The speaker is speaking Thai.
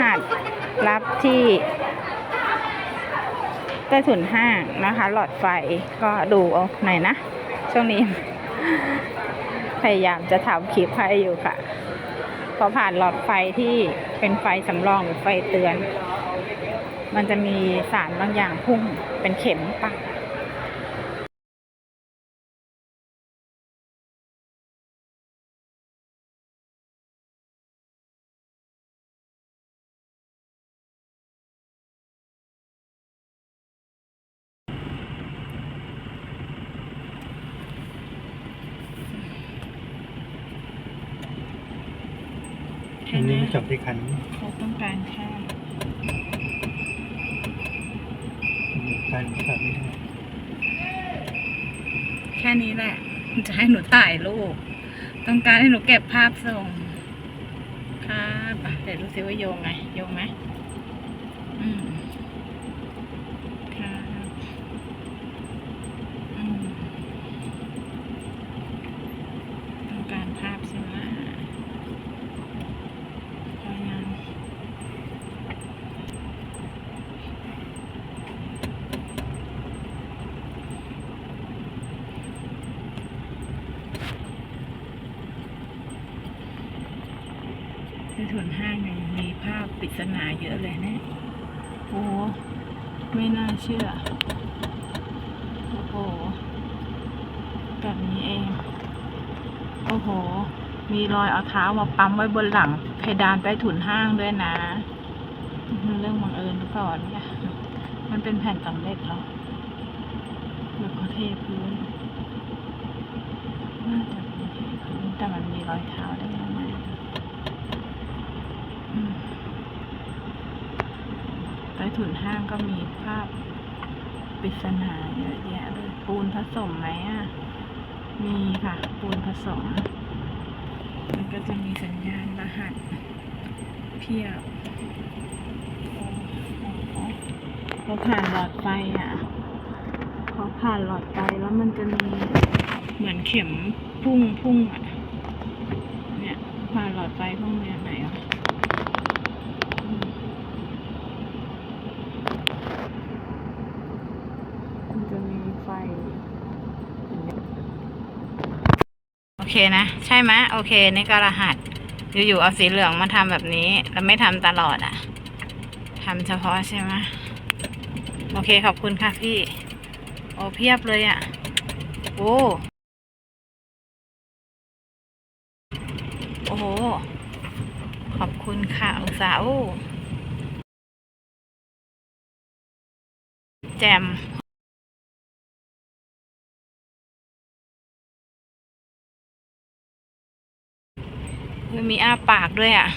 หัสรับที่ใต้ถุนห้างนะคะ หลอดไฟก็ดูเอาหน่อยนะ ช่วงนี้ พยายามจะทำคลิปให้อยู่ค่ะ พอผ่านหลอดไฟที่เป็นไฟสำรองหรือไฟเตือน มันจะมีสารบางอย่างพุ่งเป็นเข็มปั กอันนี้จบที่คันเขาต้องการแค่การขับไม่ได้แค่นี้แหละ จะให้หนูถ่ายรูป ต้องการให้หนูเก็บภาพส่ง ครับอะเดี๋ยวดูซิว่าโยงไง โยงไหมอืมครับอืมต้องการภาพใช่ไหมพอยัง ในถุนห้างเนี่ยมีภาพปริศนาเยอะเลยเนี่ยโอ้โหไม่น่าเชื่อ โอ้โหแบบนี้เอง โอ้โห มีรอยเอาเท้ามาปั๊มไว้บนหลัง เพดานใต้ถุนห้างด้วยนะมันเรื่องบังเอิญหรือเปล่าเนี่ยมันเป็นแผ่นสำเร็จเหรอหรือเขาเทพื้นน่าจะเป็นเทพื้นแต่มันมีรอยเท้าได้ยังไงอืม ใต้ถุนห้างก็มีภาพปริศนาเยอะแยะเลยปูนผสมไหมอะ มีค่ะ ปูนผสม มันก็จะมีสัญญาณรหัส เพียบพอผ่านหลอดไฟอะพอผ่านหลอดไฟแล้วมันจะมีเหมือนเข็มพุ่งพุ่งอะ เนี่ย ผ่านหลอดไฟพวกเนี้ยไหนอะอืมมันจะมีไฟ โอ เคนะ ใช่ไหมโอเคนี่ก็รหัส อยู่ๆเอาสีเหลืองมาทำแบบนี้แล้วไม่ทำตลอดอะ่ะทำเฉพาะใช่ไหมโอเคขอบคุณค่ะพี่ โอ้เพียบเลยอะ่ะ โอ้โอ้โห ขอบคุณค่ะอุตสาห์โอ้แจม มีอ้าปากด้วยอะ